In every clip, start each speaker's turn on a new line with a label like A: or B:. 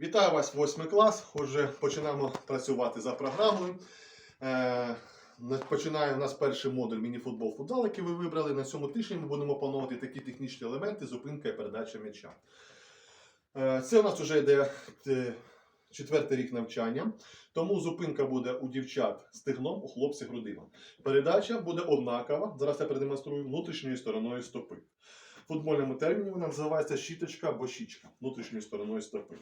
A: Вітаю вас, восьмий клас. Отже, починаємо працювати за програмою. Е, починає у нас перший модуль міні-футбол футзал, який ви вибрали. На цьому тижні ми будемо опановувати такі технічні елементи, зупинка і передача м'яча. Е, це у нас вже йде е, четвертий рік навчання, тому зупинка буде у дівчат стегном, у хлопців грудином. Передача буде однакова. Зараз я продемонструю внутрішньою стороною стопи. В футбольному терміні вона називається щіточка або щічка внутрішньою стороною стопи.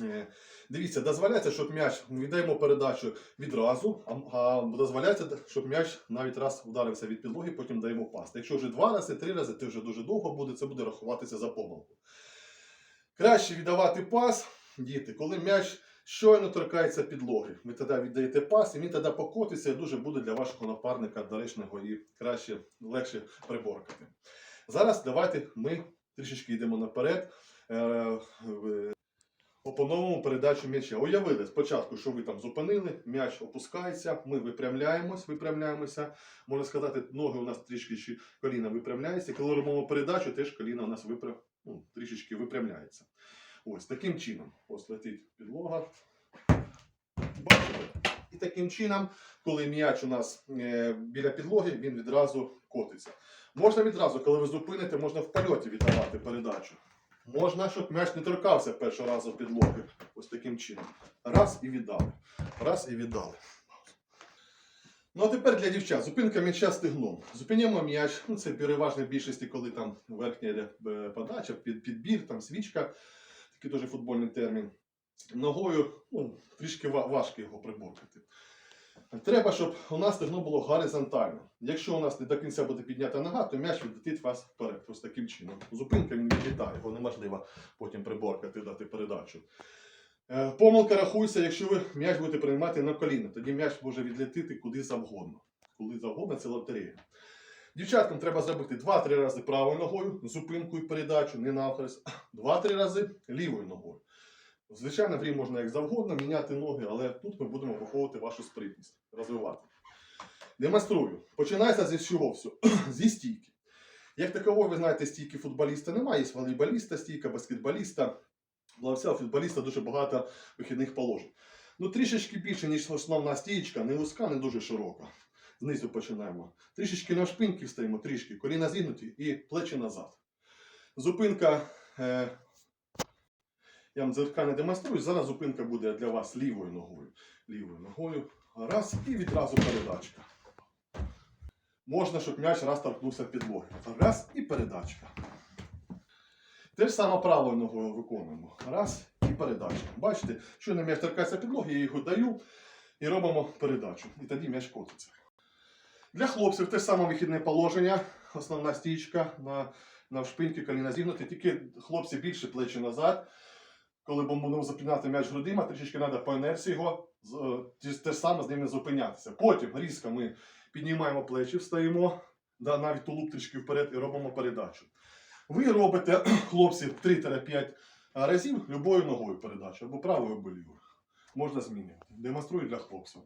A: Е, Дивіться, дозволяється, щоб м'яч віддаємо передачу відразу, а, дозволяється, щоб м'яч навіть раз вдарився від підлоги, потім даємо пас. Якщо вже два рази, три рази, це вже дуже довго буде, це буде рахуватися за помилку. Краще віддавати пас, діти, коли м'яч щойно торкається підлоги. Ви тоді віддаєте пас, і він тоді покотиться і дуже буде для вашого напарника доречного і краще, легше приборкати. Зараз давайте ми трішечки йдемо наперед. Опановуємо передачу м'яча. Уявили спочатку, що ви там зупинили, м'яч опускається, ми випрямляємось, випрямляємося. Можна сказати, ноги у нас трішки коліна випрямляються. Коли робимо передачу, теж коліна у нас випрям... ну, трішечки випрямляється. Ось таким чином. Ось летить підлога. Бачите? І таким чином, коли м'яч у нас е, біля підлоги, він відразу котиться. Можна відразу, коли ви зупините, можна в польоті віддавати передачу. Можна, щоб м'яч не торкався першого разу підлоги. Ось таким чином. Раз і віддали. Раз і віддали. Ну а тепер для дівчат. Зупинка м'яча стегном. Зупиняємо м'яч. Ну, це переважно в більшості, коли там верхня е, подача, під, підбір, там свічка, такий теж футбольний термін. Ногою ну, трішки важко його приборкати. Треба, щоб у нас стегно було горизонтально. Якщо у нас не до кінця буде піднята нога, то м'яч відлетить вас вперед. Ось таким чином. Зупинка він відлітає, його неможливо потім приборкати, дати передачу. Е, Помилка рахується, якщо ви м'яч будете приймати на коліна, тоді м'яч може відлетіти куди завгодно. Куди завгодно це лотерея. Дівчаткам треба зробити 2-3 рази правою ногою, зупинку і передачу, не навхрест, 2-3 рази лівою ногою. Звичайно, в грі можна як завгодно міняти ноги, але тут ми будемо виховувати вашу спритність, розвивати. Демонструю. Починається зі всього все. зі стійки. Як такової, ви знаєте, стійки футболіста немає, є волейболіста, стійка, баскетболіста. Плавця, футболіста дуже багато вихідних положень. Ну, трішечки більше, ніж основна стійка, не вузька, не дуже широка. Знизу починаємо. Трішечки на шпиньки встаємо, трішки, коліна зігнуті і плечі назад. Зупинка. Е, я вам дзеркально демонструю. Зараз зупинка буде для вас лівою ногою. Лівою ногою. Раз і відразу передачка. Можна, щоб м'яч раз торкнувся підлоги. Раз і передачка. Те ж саме правою ногою виконуємо. Раз і передачка. Бачите, що на м'яч торкається підлоги, я його даю і робимо передачу. І тоді м'яч котиться. Для хлопців те ж саме вихідне положення. Основна стічка на, на шпиньки, коліна зігнуті. Тільки хлопці більше плечі назад. Коли будемо запінати м'яч грудима, трішечки треба по інерції його е, те- те ж саме з ними зупинятися. Потім різко ми піднімаємо плечі, встаємо, да, навіть тулуп трішки вперед і робимо передачу. Ви робите, хлопці, 3-5 разів любою ногою передачу, або правою, або лівою. Можна змінювати. Демонструю для хлопців.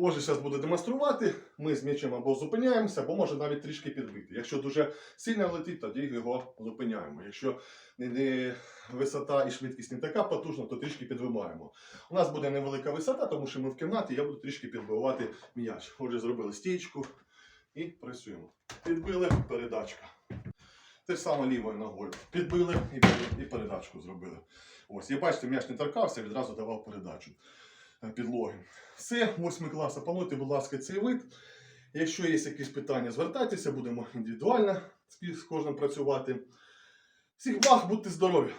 A: Отже, зараз буду демонструвати. Ми з м'ячем або зупиняємося, або може навіть трішки підбити. Якщо дуже сильно летить, тоді його зупиняємо. Якщо не, висота і швидкість не така потужна, то трішки підвимаємо. У нас буде невелика висота, тому що ми в кімнаті, я буду трішки підбивати м'яч. Отже, зробили стійку і працюємо. Підбили, передачка. Те ж саме лівою ногою. Підбили і, і передачку зробили. Ось, і бачите, м'яч не торкався, відразу давав передачу підлоги. Все, восьмий клас, опануйте, будь ласка, цей вид. Якщо є якісь питання, звертайтеся, будемо індивідуально з кожним працювати. Всіх благ, будьте здорові!